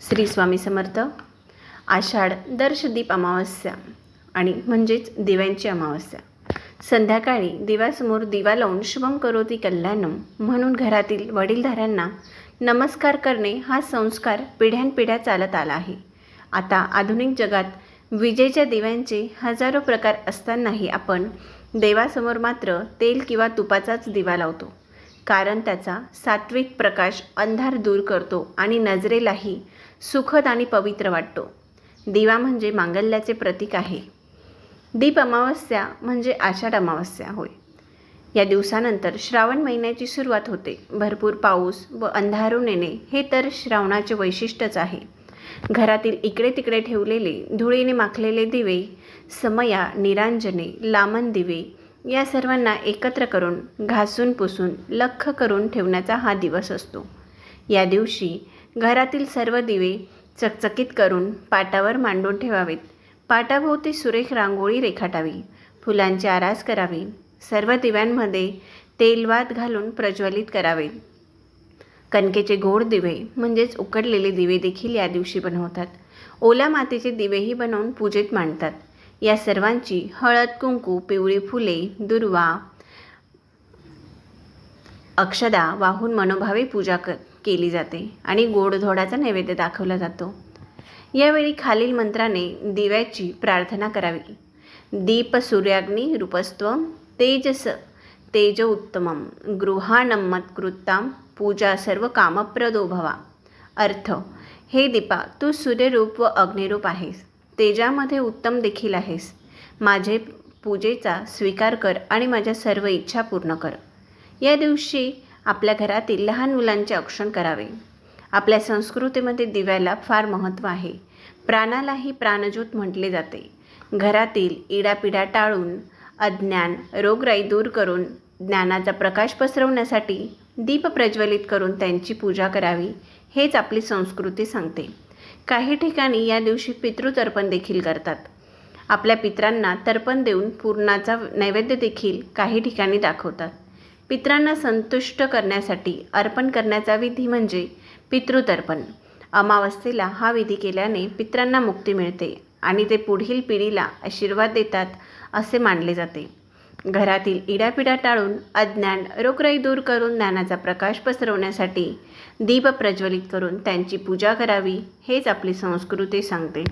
श्री स्वामी समर्थ आषाढ दर्शदीप अमावस्या आणि म्हणजेच दिव्यांची अमावस्या. संध्याकाळी दिव्यासमोर दिवा लावून शुभम करोती कल्याणम म्हणून घरातील वडीलधाऱ्यांना नमस्कार करणे हा संस्कार पिढ्यानपिढ्या चालत आला आहे. आता आधुनिक जगात विजेच्या दिव्यांचे हजारो प्रकार असतानाही आपण देवासमोर मात्र तेल किंवा तुपाचाच दिवा लावतो. कारण त्याचा सात्विक प्रकाश अंधार दूर करतो आणि नजरेलाही सुखद आणि पवित्र वाटतो. दिवा म्हणजे मांगल्याचे प्रतीक आहे. दीप अमावस्या म्हणजे आषाढ अमावस्या होय. या दिवसानंतर श्रावण महिन्याची सुरुवात होते. भरपूर पाऊस व अंधारून येणे हे तर श्रावणाचे वैशिष्ट्यच आहे. घरातील इकडे तिकडे ठेवलेले धुळीने माखलेले दिवे समया निरांजने लामन दिवे या सर्वांना एकत्र करून घासून पुसून लख्ख करून ठेवण्याचा हा दिवस असतो. या दिवशी घरातील सर्व दिवे चकचकीत करून पाटावर मांडून ठेवावेत. पाटाभोवती सुरेख रांगोळी रेखाटावी फुलांची आरास करावी सर्व दिव्यांमध्ये तेलवात घालून प्रज्वलित करावे. कणकेचे गोड दिवे म्हणजेच उकडलेले दिवे देखील या दिवशी बनवतात. ओला मातीचे दिवेही बनवून पूजेत मांडतात. या सर्वांची हळद कुंकू पिवळी फुले दुर्वा अक्षदा वाहून मनोभावे पूजा कर केली जाते आणि गोडधोडाचा नैवेद्य दाखवला जातो. यावेळी खालील मंत्राने दिव्याची प्रार्थना करावी. दीप सूर्याग्नी रूपस्त्व तेजस तेज उत्तमम गृहाणमत्कृताम पूजा सर्व कामप्रदो भवा. अर्थ हे दीपा तू सूर्यरूप व अग्निरूप आहेस. तेजामध्ये उत्तम देखील आहेस. माझे पूजेचा स्वीकार कर आणि माझ्या सर्व इच्छा पूर्ण कर. या दिवशी आपल्या घरातील लहान मुलांचे औक्षण करावे. आपल्या संस्कृतीमध्ये दिव्याला फार महत्त्व आहे. प्राणालाही प्राणज्योत म्हटले जाते. घरातील इडापिडा टाळून अज्ञान रोगराई दूर करून ज्ञानाचा प्रकाश पसरवण्यासाठी दीप प्रज्वलित करून त्यांची पूजा करावी हेच आपली संस्कृती सांगते. काही ठिकाणी या दिवशी पितृतर्पण देखील करतात. आपल्या पित्रांना तर्पण देऊन पूर्णाचा नैवेद्य देखील काही ठिकाणी दाखवतात. पित्रांना संतुष्ट करण्यासाठी अर्पण करण्याचा विधी म्हणजे पितृतर्पण. अमावस्येला हा विधी केल्याने पित्रांना मुक्ती मिळते आणि ते पुढील पिढीला आशीर्वाद देतात असे मानले जाते. घरातील इडापिडा टाळून अज्ञान रोगराई दूर करून ज्ञानाचा प्रकाश पसरवण्यासाठी दीप प्रज्वलित करून त्यांची पूजा करावी हेच आपली संस्कृती सांगते.